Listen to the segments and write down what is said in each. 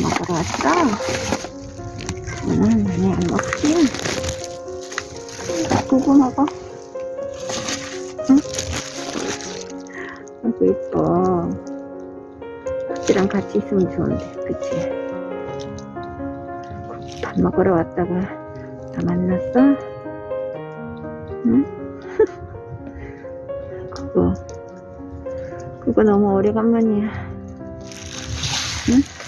먹으러 왔어? 응, 많이 안 먹지? 두고 먹어. 응? 아이고, 이뻐. 박쥐랑 같이 있으면 좋은데, 그치? 밥 먹으러 왔다가 다 만났어? 응? 그거, 그거 너무 오래간만이야. 응?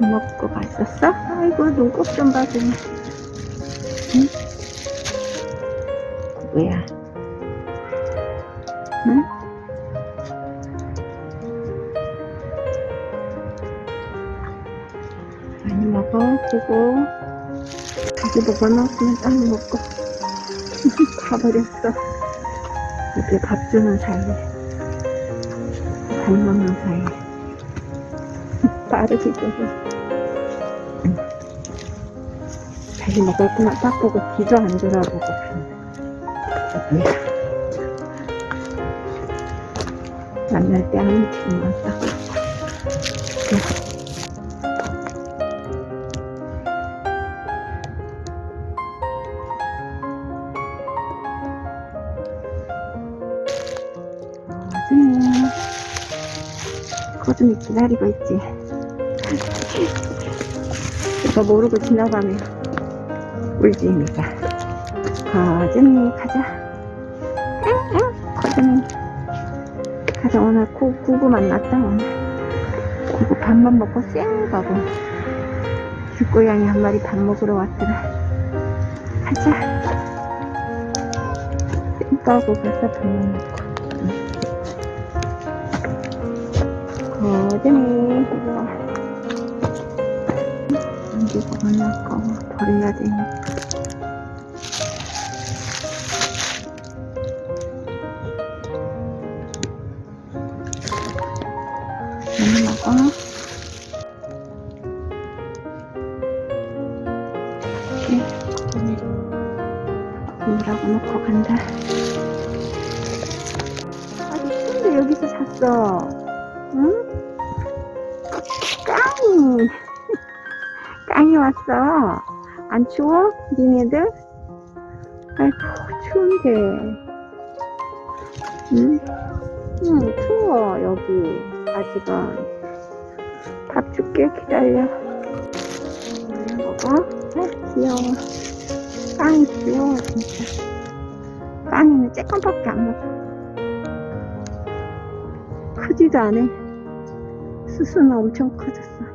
밥 먹고 갔었어? 아이고, 눈곱 좀 봐, 그냥. 응? 누구야? 응? 많이 먹어. 자기 먹을 만큼은 딱 먹고. 가버렸어. 이렇게 밥 주는 사이에. 밥 먹는 사이에. 빠르게 줘서. 자기 먹을 것만 딱 보고 거야. 만날 때 하는 친구만 딱 보고. 거준이 거준이 기다리고 있지 이거 모르고 지나가면 울지니까 거준이 가자. 응? 거준이 가자. 오늘 구, 구구 만났다 오늘. 구구 밥만 먹고 쌩 가고 쥐고양이 한 마리 밥 먹으러 왔더라. 가자. 쌩 가고 가서 밥만 먹고. 거든이. 이거 이거 만날 거 버려야 되니까 많이 먹어 물하고 놓고 간다. 아니 추운데 여기서 잤어. 응? 깡이. 깡이 왔어 안 추워? 니네들? 아이고 추운데 응? 응 추워 여기 아직은 밥 줄게 기다려 먹어? 아 귀여워 깡이 귀여워 진짜 깡이는 쬐끔밖에 안 먹어 크지도 않아 수수는 엄청 커졌어.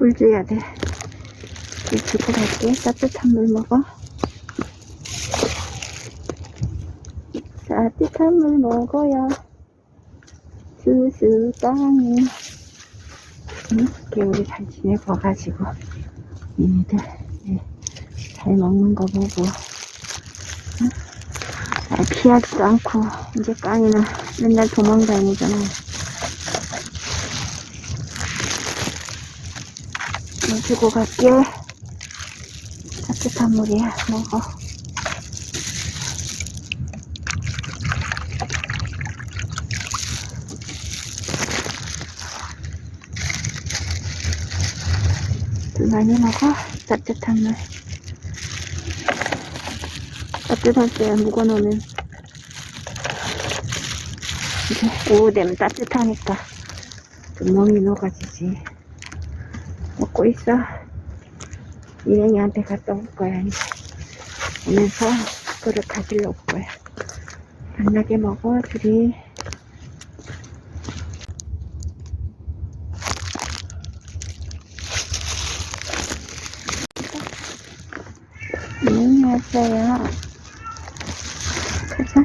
물 줘야 돼. 물 주고 갈게. 따뜻한 물 먹어. 따뜻한 물 먹어요. 수수깡이. 응? 개울이 잘 지내고 와가지고, 얘네들, 네, 잘 먹는 거 보고, 잘 피하지도 않고, 이제 깡이는 맨날 도망다니잖아. 물 주고 갈게. 따뜻한 물이야, 먹어. 물 많이 먹어. 따뜻한 물. 따뜻할 때 묵어놓으면 오후 되면 따뜻하니까 좀 몸이 녹아지지. 먹고 있어. 일행이한테 갔다 올 거야. 오면서 그를 가지러 올 거야. 만나게 먹어, 둘이. 일행이 왔어요. 가자.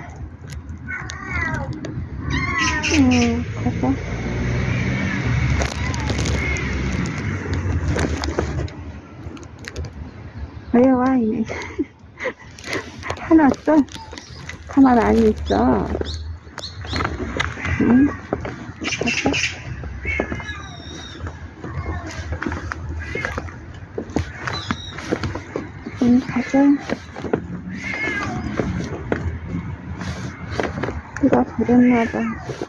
응, 가자. 왜 와, 이네. 하나 왔어? 가만 안 있어. 응? 가자. 응, 가자. 누가 버렸나봐.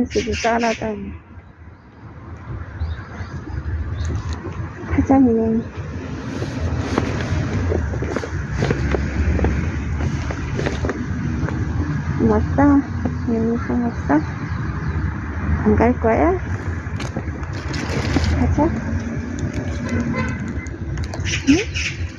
펜스도 따라다니. 사장님. 왔어? 여기서 왔어? 안갈 거야? 가자. 응?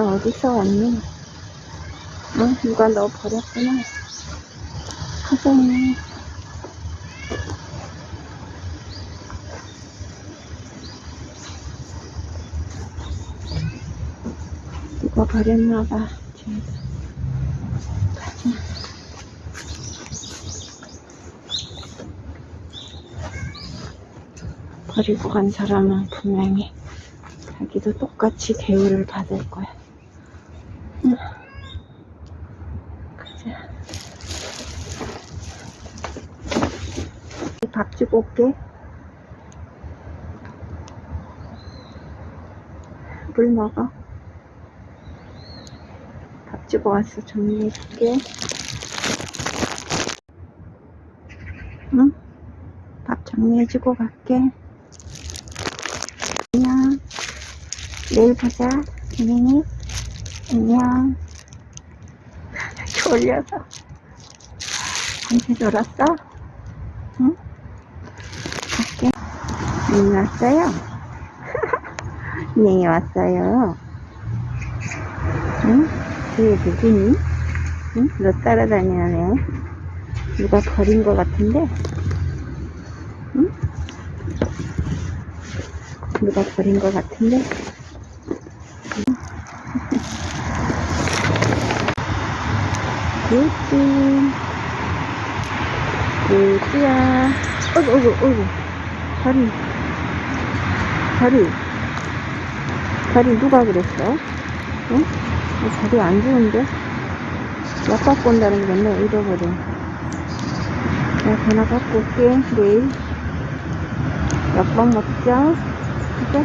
넌 어디서 왔니? 어? 누가 너 버렸구나. 사장님. 누가 버렸나봐. 가자. 버리고 간 사람은 분명히 자기도 똑같이 대우를 받을 거야. 응. 가자. 밥 주고 올게. 물 먹어. 밥 주고 와서 정리해줄게. 응? 밥 정리해주고 갈게. 안녕. 내일 보자. 은행이. 안녕. 졸려서. 밤새 놀았어? 응? 은행이 왔어요? 은행이 왔어요. 응? 뒤에 누구니? 응? 너 따라다니네. 누가 버린 것 같은데? 응? 누가 버린 것 같은데? 굴지. 굴지야. 어이구, 어이구, 어이구. 다리. 다리. 다리 누가 그랬어? 응? 어, 다리 안 좋은데? 약 갖고 온다는 게 맨날 잃어버려. 약 하나 갖고 올게, 내일. 약밥 먹자. 그래?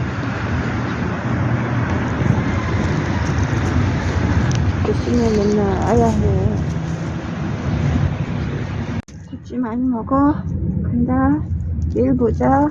조심해, 맨날 아야 해. 굿지 많이 먹어. 간다. 내일 보자.